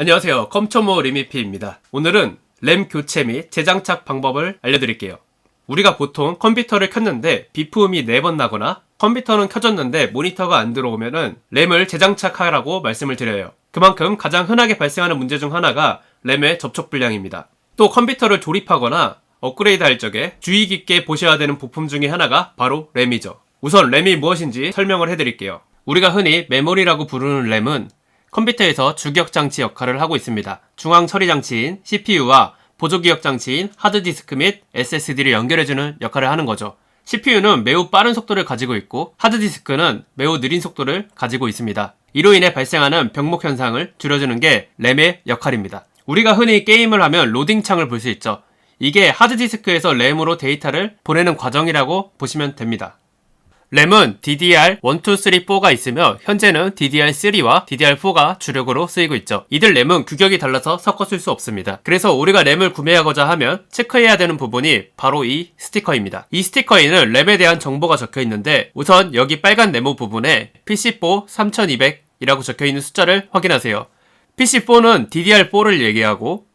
안녕하세요. 컴초모 리미피입니다. 오늘은 램 교체 및 재장착 방법을 알려드릴게요. 우리가 보통 컴퓨터를 켰는데 비품이 4번 나거나 컴퓨터는 켜졌는데 모니터가 안 들어오면은 램을 재장착하라고 말씀을 드려요. 그만큼 가장 흔하게 발생하는 문제 중 하나가 램의 접촉 불량입니다. 또 컴퓨터를 조립하거나 업그레이드 할 적에 주의 깊게 보셔야 되는 부품 중에 하나가 바로 램이죠. 우선 램이 무엇인지 설명을 해드릴게요. 우리가 흔히 메모리라고 부르는 램은 컴퓨터에서 주기억 장치 역할을 하고 있습니다. 중앙 처리 장치인 CPU와 보조 기억 장치인 하드디스크 및 SSD를 연결해주는 역할을 하는 거죠. CPU는 매우 빠른 속도를 가지고 있고 하드디스크는 매우 느린 속도를 가지고 있습니다. 이로 인해 발생하는 병목 현상을 줄여주는 게 램의 역할입니다. 우리가 흔히 게임을 하면 로딩 창을 볼 수 있죠. 이게 하드디스크에서 램으로 데이터를 보내는 과정이라고 보시면 됩니다. 램은 DDR 1, 2, 3, 4가 있으며 현재는 DDR3와 DDR4가 주력으로 쓰이고 있죠. 이들 램은 규격이 달라서 섞어 쓸 수 없습니다. 그래서 우리가 램을 구매하고자 하면 체크해야 되는 부분이 바로 이 스티커입니다. 이 스티커에는 램에 대한 정보가 적혀 있는데 우선 여기 빨간 네모 부분에 PC4 3200 이라고 적혀 있는 숫자를 확인하세요. PC4는 DDR4를 얘기하고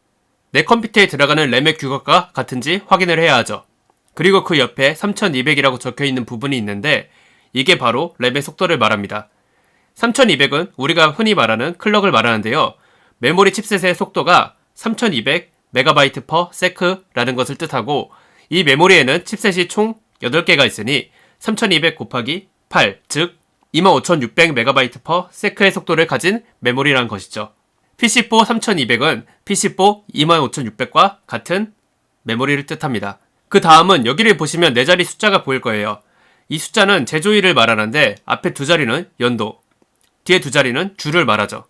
내 컴퓨터에 들어가는 램의 규격과 같은지 확인을 해야 하죠. 그리고 그 옆에 3200이라고 적혀 있는 부분이 있는데 이게 바로 램의 속도를 말합니다. 3200은 우리가 흔히 말하는 클럭을 말하는데요. 메모리 칩셋의 속도가 3200 메가바이트 퍼 세크라는 것을 뜻하고 이 메모리에는 칩셋이 총 8개가 있으니 3200 곱하기 8, 즉 25600 메가바이트 퍼 세크의 속도를 가진 메모리라는 것이죠. PC4 3200은 PC4 25600과 같은 메모리를 뜻합니다. 그 다음은 여기를 보시면 네 자리 숫자가 보일 거예요. 이 숫자는 제조일을 말하는데 앞에 두 자리는 연도, 뒤에 두 자리는 주를 말하죠.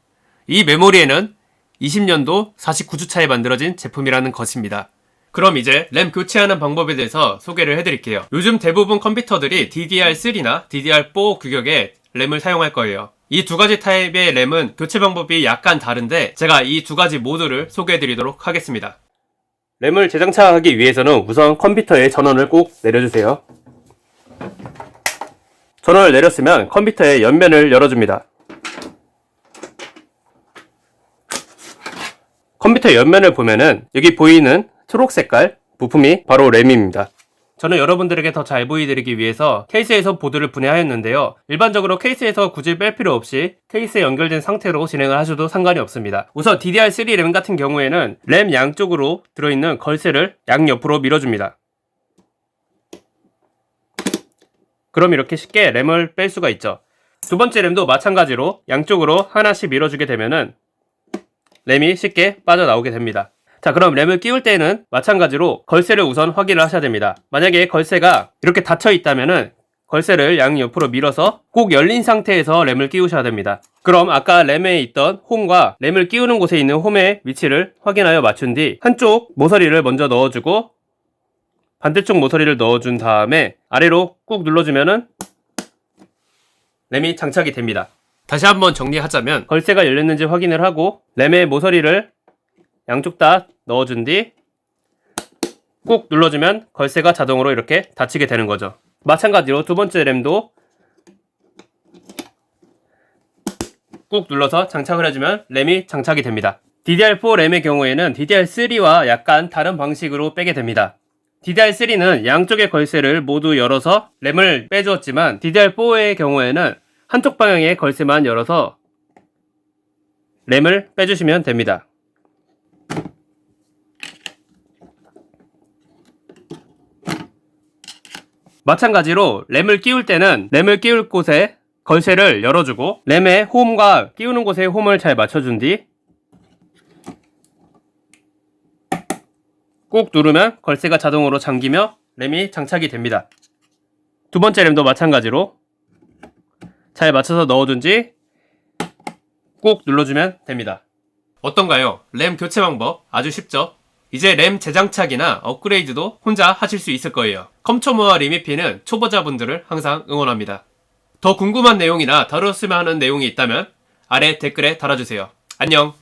이 메모리에는 20년도 49주차에 만들어진 제품이라는 것입니다. 그럼 이제 램 교체하는 방법에 대해서 소개를 해드릴게요. 요즘 대부분 컴퓨터들이 DDR3나 DDR4 규격의 램을 사용할 거예요. 이 두 가지 타입의 램은 교체 방법이 약간 다른데 제가 이 두 가지 모두를 소개해드리도록 하겠습니다. 램을 재장착하기 위해서는 우선 컴퓨터에 전원을 꼭 내려주세요. 전원을 내렸으면 컴퓨터의 옆면을 열어줍니다. 컴퓨터 옆면을 보면은 여기 보이는 초록 색깔 부품이 바로 램입니다. 저는 여러분들에게 더 잘 보여드리기 위해서 케이스에서 보드를 분해하였는데요. 일반적으로 케이스에서 굳이 뺄 필요 없이 케이스에 연결된 상태로 진행을 하셔도 상관이 없습니다. 우선 DDR3 램 같은 경우에는 램 양쪽으로 들어있는 걸쇠를 양옆으로 밀어줍니다. 그럼 이렇게 쉽게 램을 뺄 수가 있죠. 두 번째 램도 마찬가지로 양쪽으로 하나씩 밀어주게 되면은 램이 쉽게 빠져나오게 됩니다. 자, 그럼 램을 끼울 때는 마찬가지로 걸쇠를 우선 확인을 하셔야 됩니다. 만약에 걸쇠가 이렇게 닫혀 있다면은 걸쇠를 양옆으로 밀어서 꼭 열린 상태에서 램을 끼우셔야 됩니다. 그럼 아까 램에 있던 홈과 램을 끼우는 곳에 있는 홈의 위치를 확인하여 맞춘 뒤 한쪽 모서리를 먼저 넣어주고 반대쪽 모서리를 넣어준 다음에 아래로 꾹 눌러주면은 램이 장착이 됩니다. 다시 한번 정리하자면 걸쇠가 열렸는지 확인을 하고 램의 모서리를 양쪽 다 넣어준 뒤 꾹 눌러주면 걸쇠가 자동으로 이렇게 닫히게 되는 거죠. 마찬가지로 두 번째 램도 꾹 눌러서 장착을 해주면 램이 장착이 됩니다. DDR4 램의 경우에는 DDR3와 약간 다른 방식으로 빼게 됩니다. DDR3는 양쪽의 걸쇠를 모두 열어서 램을 빼주었지만 DDR4의 경우에는 한쪽 방향의 걸쇠만 열어서 램을 빼주시면 됩니다. 마찬가지로 램을 끼울 때는 램을 끼울 곳에 걸쇠를 열어주고 램의 홈과 끼우는 곳에 홈을 잘 맞춰준 뒤 꾹 누르면 걸쇠가 자동으로 잠기며 램이 장착이 됩니다. 두 번째 램도 마찬가지로 잘 맞춰서 넣어준 뒤꾹 눌러주면 됩니다. 어떤가요? 램 교체 방법 아주 쉽죠? 이제 램 재장착이나 업그레이드도 혼자 하실 수 있을 거예요. 컴초모와 리미피는 초보자분들을 항상 응원합니다. 더 궁금한 내용이나 다뤘으면 하는 내용이 있다면 아래 댓글에 달아주세요. 안녕!